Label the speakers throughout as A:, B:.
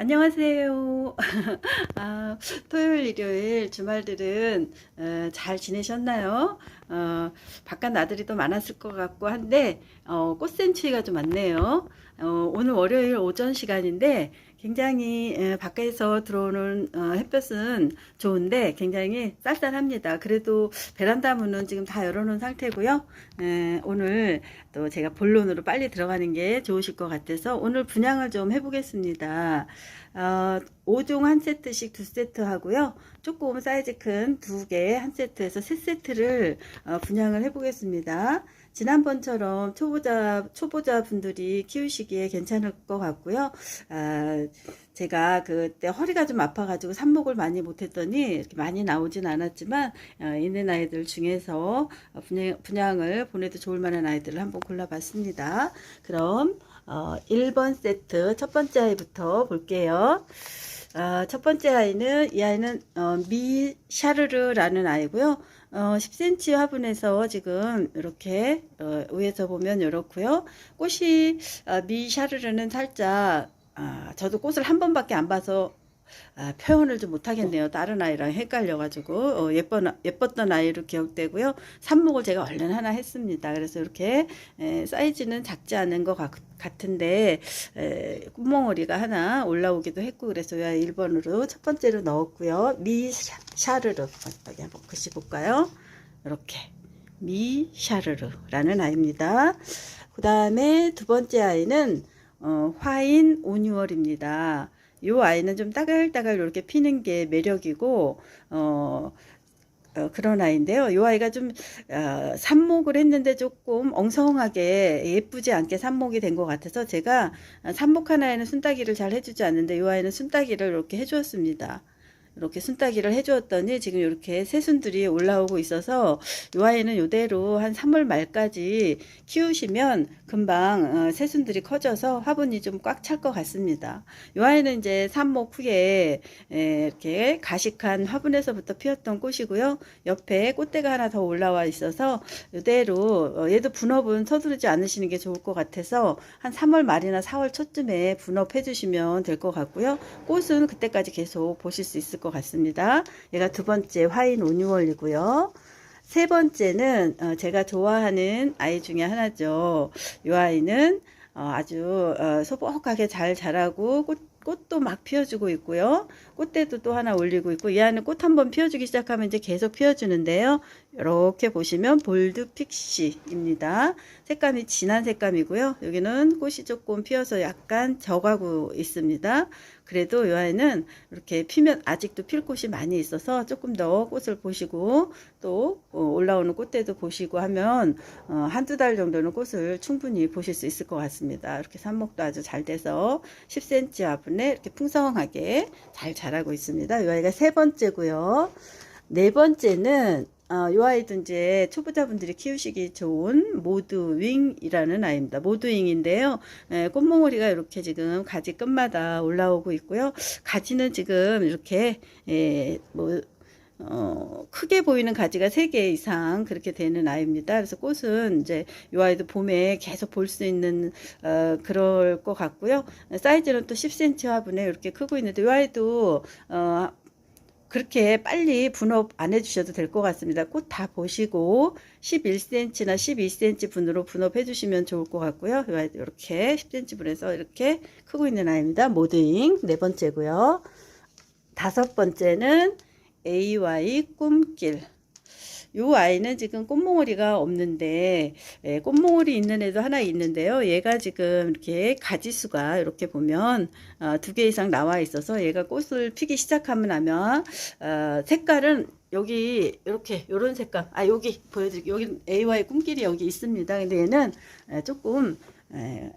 A: 안녕하세요. 아, 토요일, 일요일, 주말들은 어, 잘 지내셨나요? 어, 바깥 나들이 도 많았을 것 같고 한데 어, 꽃샘추위가 좀 많네요. 어, 오늘 월요일 오전 시간인데 굉장히 에, 바깥에서 들어오는 어, 햇볕은 좋은데 굉장히 쌀쌀합니다. 그래도 베란다 문은 지금 다 열어놓은 상태고요. 에, 오늘 또 제가 본론으로 빨리 들어가는 게 좋으실 것 같아서 오늘 분양을 좀 해보겠습니다. 어, 5종 한 세트씩 두 세트 하고요. 조금 사이즈 큰 두 개 한 세트에서 세 세트를 어, 분양을 해보겠습니다. 지난번처럼 초보자 초보자 분들이 키우시기에 괜찮을 것 같고요. 아, 제가 그때 허리가 좀 아파가지고 삽목을 많이 못했더니 많이 나오진 않았지만 어, 있는 아이들 중에서 분양, 분양을 보내도 좋을 만한 아이들을 한번 골라봤습니다. 그럼 어, 1번 세트 첫 번째 아이부터 볼게요. 아, 첫 번째 아이는 이 아이는 어, 미 샤르르라는 아이고요. 어, 10cm 화분에서 지금 이렇게 어, 위에서 보면 이렇고요. 꽃이 어, 미 샤르르는 살짝 아, 저도 꽃을 한 번밖에 안 봐서 아, 표현을 좀 못하겠네요. 다른 아이랑 헷갈려가지고 어, 예뻤, 예뻤던 아이로 기억되고요. 삽목을 제가 얼른 하나 했습니다. 그래서 이렇게 에, 사이즈는 작지 않은 것 같, 같은데 에, 꽃몽어리가 하나 올라오기도 했고 그래서 1번으로 첫 번째로 넣었고요. 미 샤르르 한번 글씨 볼까요? 이렇게 미 샤르르라는 아이입니다. 그 다음에 두 번째 아이는 어, 화인 오뉴얼입니다. 이 아이는 좀 따글따글 이렇게 피는 게 매력이고 어, 어, 그런 아이인데요. 이 아이가 좀 어, 삽목을 했는데 조금 엉성하게 예쁘지 않게 삽목이 된 것 같아서 제가 삽목한 아이는 순따기를 잘 해주지 않는데 이 아이는 순따기를 이렇게 해주었습니다. 이렇게 순따기를 해주었더니 지금 이렇게 새순들이 올라오고 있어서 이 아이는 이대로 한 3월 말까지 키우시면 금방 어, 새순들이 커져서 화분이 좀 꽉 찰 것 같습니다. 이 아이는 이제 삽목 후에 이렇게 가식한 화분에서부터 피었던 꽃이고요. 옆에 꽃대가 하나 더 올라와 있어서 이대로 어, 얘도 분업은 서두르지 않으시는 게 좋을 것 같아서 한 3월 말이나 4월 초쯤에 분업해 주시면 될 것 같고요. 꽃은 그때까지 계속 보실 수 있을 것 같습니다. 얘가 두 번째 화인 오뉴월이고요. 세 번째는 어, 제가 좋아하는 아이 중에 하나죠. 이 아이는 어, 아주 어, 소복하게 잘 자라고 꽃, 꽃도 막 피워주고 있고요. 꽃대도 또 하나 올리고 있고 이 아이는 꽃 한 번 피워주기 시작하면 이제 계속 피워주는데요. 이렇게 보시면 볼드 픽시입니다. 색감이 진한 색감이고요. 여기는 꽃이 조금 피어서 약간 적하고 있습니다. 그래도 이 아이는 이렇게 피면 아직도 필 꽃이 많이 있어서 조금 더 꽃을 보시고 또 어, 올라오는 꽃대도 보시고 하면 어, 한두 달 정도는 꽃을 충분히 보실 수 있을 것 같습니다. 이렇게 삽목도 아주 잘 돼서 10cm 화분에 이렇게 풍성하게 잘 자라고 있습니다. 이 아이가 세 번째고요. 네 번째는 어, 이 아이도 이제 초보자분들이 키우시기 좋은 모드윙이라는 아이입니다. 모드윙인데요. 에, 꽃몽오리가 이렇게 지금 가지 끝마다 올라오고 있고요. 가지는 지금 이렇게 에, 뭐 어, 크게 보이는 가지가 3개 이상 그렇게 되는 아이입니다. 그래서 꽃은 이제 이 아이도 봄에 계속 볼 수 있는, 어, 그럴 것 같고요. 사이즈는 또 10cm 화분에 이렇게 크고 있는데 이 아이도, 어, 그렇게 빨리 분업 안 해주셔도 될 것 같습니다. 꽃 다 보시고 11cm나 12cm 분으로 분업해 주시면 좋을 것 같고요. 이렇게 10cm 분에서 이렇게 크고 있는 아이입니다. 모드잉 네 번째고요. 다섯 번째는 AY 꿈길 요 아이는 지금 꽃몽오리가 없는데 예, 꽃몽오리 있는 애도 하나 있는데요. 얘가 지금 이렇게 가지수가 이렇게 보면 어, 두개 이상 나와 있어서 얘가 꽃을 피기 시작하면 아마 어, 색깔은 여기 이렇게 요런 색감 아 여기 보여드릴게요. 여기 AY 꿈길이 여기 있습니다. 근데 얘는 예, 조금 예,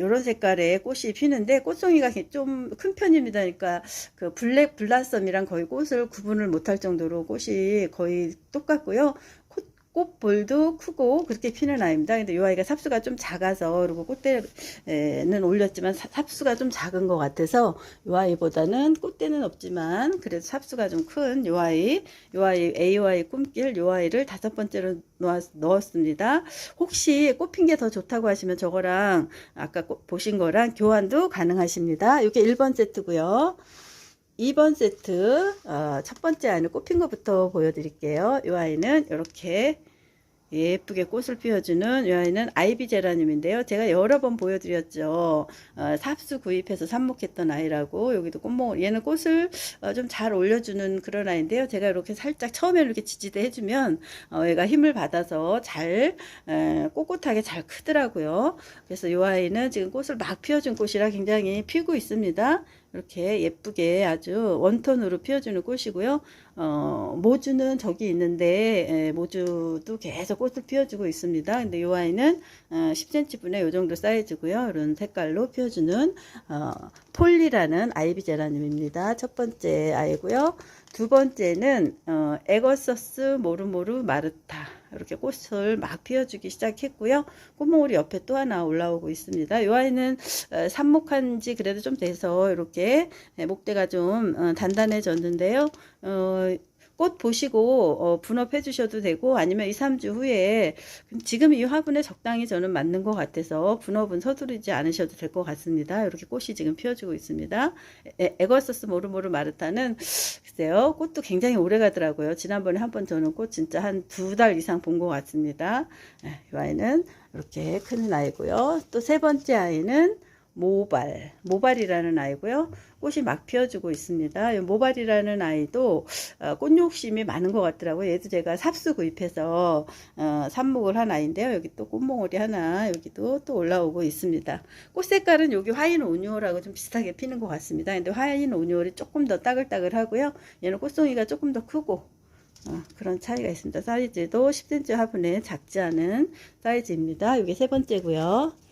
A: 요런 색깔의 꽃이 피는데 꽃송이가 좀 큰 편입니다. 그러니까 그 블랙 블라썸이랑 거의 꽃을 구분을 못할 정도로 꽃이 거의 똑같고요. 꽃, 꽃볼도 크고 그렇게 피는 아이입니다. 근데 이 아이가 삽수가 좀 작아서 그리고 꽃대는 올렸지만 사- 삽수가 좀 작은 것 같아서 이 아이보다는 꽃대는 없지만 그래도 삽수가 좀 큰 이 아이, 이 아이 AY 꿈길 이 아이를 다섯 번째로 넣었습니다. 혹시 꽃핀 게 더 좋다고 하시면 저거랑 아까 꽃 보신 거랑 교환도 가능하십니다. 이게 1번 세트고요. 2번 세트 어, 첫 번째 아이는 꽃핀 것부터 보여드릴게요. 이 아이는 이렇게 예쁘게 꽃을 피워주는 이 아이는 아이비 제라늄인데요. 제가 여러 번 보여드렸죠. 어, 삽수 구입해서 삽목했던 아이라고 여기도 꽃몽 얘는 꽃을 어, 좀 잘 올려주는 그런 아이인데요. 제가 이렇게 살짝 처음에 이렇게 지지대 해주면 어, 얘가 힘을 받아서 잘 에, 꼿꼿하게 잘 크더라고요. 그래서 이 아이는 지금 꽃을 막 피워준 꽃이라 굉장히 피고 있습니다. 이렇게 예쁘게 아주 원톤으로 피워주는 꽃이고요. 어, 모주는 저기 있는데 에, 모주도 계속 꽃을 피워주고 있습니다. 근데 이 아이는 어, 10cm 분의 이 정도 사이즈고요. 이런 색깔로 피워주는 어, 폴리라는 아이비 제라늄입니다. 첫 번째 아이고요. 두 번째는 어, 에거서스 모르모르 마르타 이렇게 꽃을 막 피워주기 시작했고요. 꽃몽울이 옆에 또 하나 올라오고 있습니다. 이 아이는 어, 삽목한 지 그래도 좀 돼서 이렇게 예, 목대가 좀 어, 단단해졌는데요. 어, 꽃 보시고 어, 분업해 주셔도 되고 아니면 2, 3주 후에 지금 이 화분에 적당히 저는 맞는 것 같아서 분업은 서두르지 않으셔도 될 것 같습니다. 이렇게 꽃이 지금 피어주고 있습니다. 에, 에거서스 모르모르 마르타는 글쎄요 꽃도 굉장히 오래 가더라고요. 지난번에 한 번 저는 꽃 진짜 한 두 달 이상 본 것 같습니다. 예, 이 아이는 이렇게 큰 아이고요. 또 세 번째 아이는 모발, 모발이라는 아이고요. 꽃이 막 피어주고 있습니다. 이 모발이라는 아이도 어, 꽃 욕심이 많은 것 같더라고요. 얘도 제가 삽수 구입해서 어, 삽목을 한 아이인데요. 여기 또 꽃몽울이 하나 여기도 또 올라오고 있습니다. 꽃 색깔은 여기 화인 오뉴얼하고 좀 비슷하게 피는 것 같습니다. 근데 화인 오뉴얼이 조금 더 따글따글하고요. 얘는 꽃송이가 조금 더 크고 어, 그런 차이가 있습니다. 사이즈도 10cm 화분에 작지 않은 사이즈입니다. 이게 세 번째고요.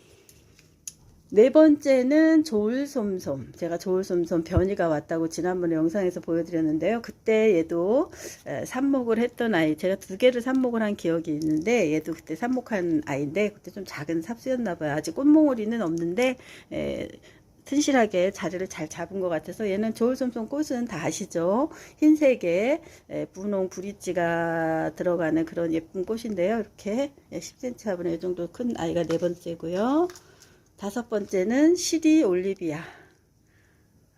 A: 네 번째는 조울솜솜. 제가 조울솜솜 변이가 왔다고 지난번에 영상에서 보여드렸는데요. 그때 얘도 에, 삽목을 했던 아이. 제가 두 개를 삽목을 한 기억이 있는데 얘도 그때 삽목한 아이인데 그때 좀 작은 삽수였나 봐요. 아직 꽃몽오리는 없는데 에, 튼실하게 자리를 잘 잡은 것 같아서 얘는 조울솜솜 꽃은 다 아시죠? 흰색에 에, 분홍 브릿지가 들어가는 그런 예쁜 꽃인데요. 이렇게 10cm 화분에 이 정도 큰 아이가 네 번째고요. 다섯 번째는 시리 올리비아.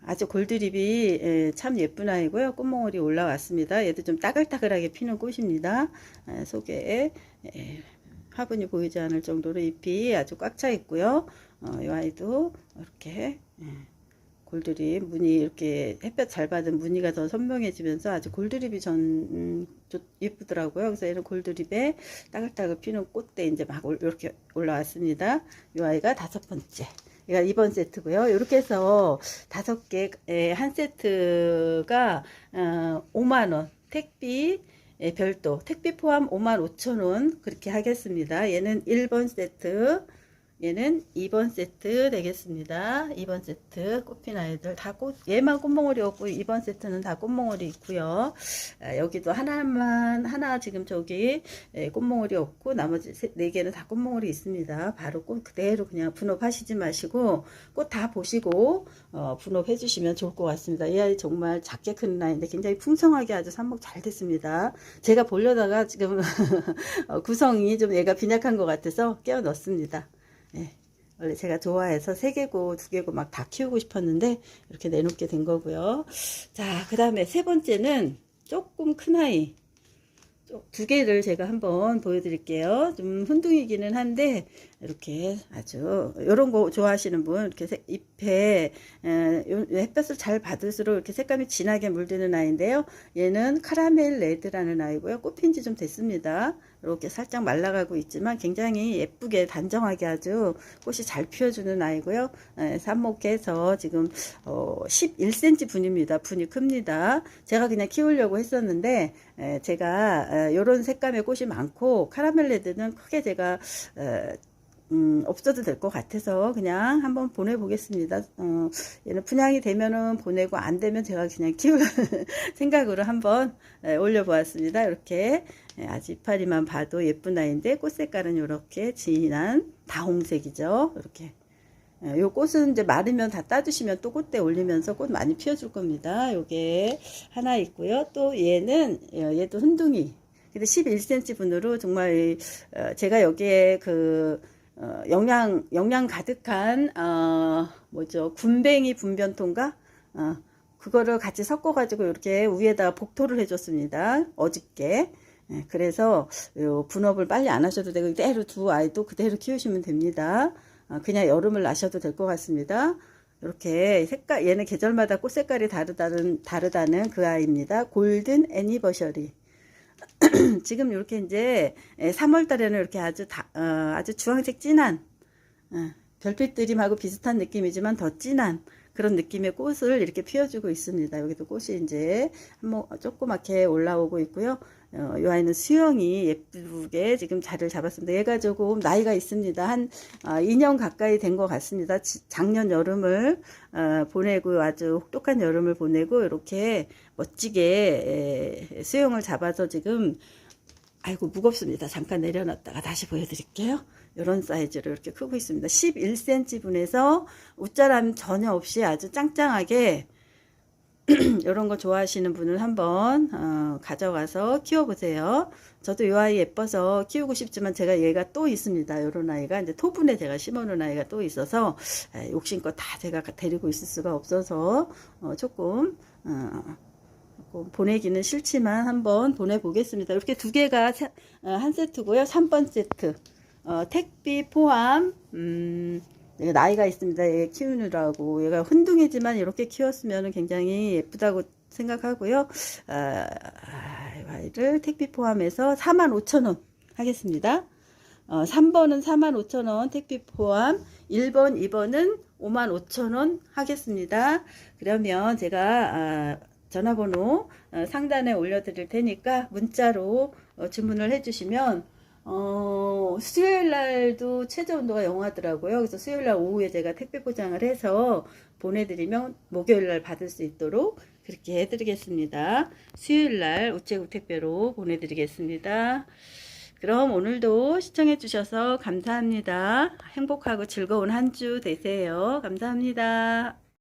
A: 아주 골드립이 예, 참 예쁜 아이고요. 꽃몽울이 올라왔습니다. 얘도 좀 따글따글하게 피는 꽃입니다. 예, 속에 예, 화분이 보이지 않을 정도로 잎이 아주 꽉 차 있고요. 어, 이 아이도 이렇게 예, 골드립 무늬 이렇게 햇볕 잘 받은 무늬가 더 선명해지면서 아주 골드립이 전 음, 좋- 예쁘더라고요. 그래서 얘는 골드립에 따글따글 피는 꽃대 이제 막 올- 이렇게 올라왔습니다. 이 아이가 다섯 번째. 얘가 2번 세트고요. 이렇게 해서 다섯 개한 세트가 어, 5만 원 택비 예, 별도 택비 포함 5만 5천 원 그렇게 하겠습니다. 얘는 1번 세트 얘는 2번 세트 되겠습니다. 2번 세트 꽃핀 아이들 다 꽃, 얘만 꽃몽울이 없고 2번 세트는 다 꽃몽울이 있고요. 아, 여기도 하나만, 하나 지금 저기 예, 꽃몽울이 없고 나머지 세, 네 개는 다 꽃몽울이 있습니다. 바로 꽃 그대로 그냥 분업하시지 마시고 꽃 다 보시고 어, 분업해 주시면 좋을 것 같습니다. 이 아이 정말 작게 크는 아이인데 굉장히 풍성하게 아주 삽목 잘 됐습니다. 제가 보려다가 지금 어, 구성이 좀 얘가 빈약한 것 같아서 깨워 넣습니다. 예. 원래 제가 좋아해서 세 개고 두 개고 막 다 키우고 싶었는데 이렇게 내놓게 된 거고요. 자, 그 다음에 세 번째는 조금 큰 아이. 좀- 두 개를 제가 한번 보여드릴게요. 좀 훈둥이기는 한데 이렇게 아주 이런 거 좋아하시는 분 이렇게 색- 잎에 햇볕을 잘 받을수록 이렇게 색감이 진하게 물드는 아이인데요. 얘는 카라멜 레드라는 아이고요. 꽃핀 지 좀 됐습니다. 이렇게 살짝 말라가고 있지만 굉장히 예쁘게 단정하게 아주 꽃이 잘 피어주는 아이고요. 에, 삽목해서 지금 어, 11cm 분입니다. 분이 큽니다. 제가 그냥 키우려고 했었는데 에, 제가 이런 색감의 꽃이 많고 카라멜 레드는 크게 제가 에, 음, 없어도 될 것 같아서 그냥 한번 보내보겠습니다. 어, 얘는 분양이 되면은 보내고 안 되면 제가 그냥 키울 생각으로 한번 예, 올려보았습니다. 이렇게 예, 아주 이파리만 봐도 예쁜 아이인데 꽃 색깔은 이렇게 진한 다홍색이죠. 이렇게 예, 요 꽃은 이제 마르면 다 따주시면 또 꽃대 올리면서 꽃 많이 피워줄 겁니다. 요게 하나 있고요. 또 얘는 예, 얘도 흔둥이. 근데 11cm 분으로 정말 이, 어, 제가 여기에 그 어, 영양 영양 가득한 어, 뭐죠 군뱅이 분변통과 어, 그거를 같이 섞어 가지고 이렇게 위에다가 복토를 해줬습니다. 어저께. 예, 그래서 요 분업을 빨리 안 하셔도 되고 그대로 두 아이도 그대로 키우시면 됩니다. 어, 그냥 여름을 나셔도 될 것 같습니다. 이렇게 색깔 얘는 계절마다 꽃 색깔이 다르다는 다르다는 그 아이입니다. 골든 애니버셔리. 지금 이렇게 이제 3월 달에는 이렇게 아주 다, 어, 아주 주황색 진한 어, 별빛 드림하고 비슷한 느낌이지만 더 진한 그런 느낌의 꽃을 이렇게 피워주고 있습니다. 여기도 꽃이 이제 한번 조그맣게 올라오고 있고요. 어, 이 아이는 수영이 예쁘게 지금 자리를 잡았습니다. 얘가 조금 나이가 있습니다. 한 어, 2년 가까이 된 것 같습니다. 지- 작년 여름을 어, 보내고 아주 혹독한 여름을 보내고 이렇게 멋지게 에, 수영을 잡아서 지금 아이고 무겁습니다. 잠깐 내려놨다가 다시 보여드릴게요. 이런 사이즈로 이렇게 크고 있습니다. 11cm 분에서 웃자람 전혀 없이 아주 짱짱하게 이런 거 좋아하시는 분은 한번 어, 가져가서 키워보세요. 저도 이 아이 예뻐서 키우고 싶지만 제가 얘가 또 있습니다. 이런 아이가 이제 토분에 제가 심어놓은 아이가 또 있어서 에, 욕심껏 다 제가 데리고 있을 수가 없어서 어, 조금 어, 보내기는 싫지만 한번 보내보겠습니다. 이렇게 두 개가 세- 어, 한 세트고요. 3번 세트. 어, 택비 포함, 음, 나이가 있습니다. 얘 키우느라고. 얘가 흔둥이지만 이렇게 키웠으면 굉장히 예쁘다고 생각하고요. 아, 이 아이를 택비 포함해서 45,000원 하겠습니다. 어, 3번은 45,000원 택비 포함, 1번, 2번은 55,000원 하겠습니다. 그러면 제가 아, 전화번호 어, 상단에 올려드릴 테니까 문자로 어, 주문을 해주시면 어, 수요일 날도 최저 온도가 영하더라고요. 그래서 수요일 날 오후에 제가 택배 포장을 해서 보내드리면 목요일 날 받을 수 있도록 그렇게 해드리겠습니다. 수요일 날 우체국 택배로 보내드리겠습니다. 그럼 오늘도 시청해주셔서 감사합니다. 행복하고 즐거운 한 주 되세요. 감사합니다.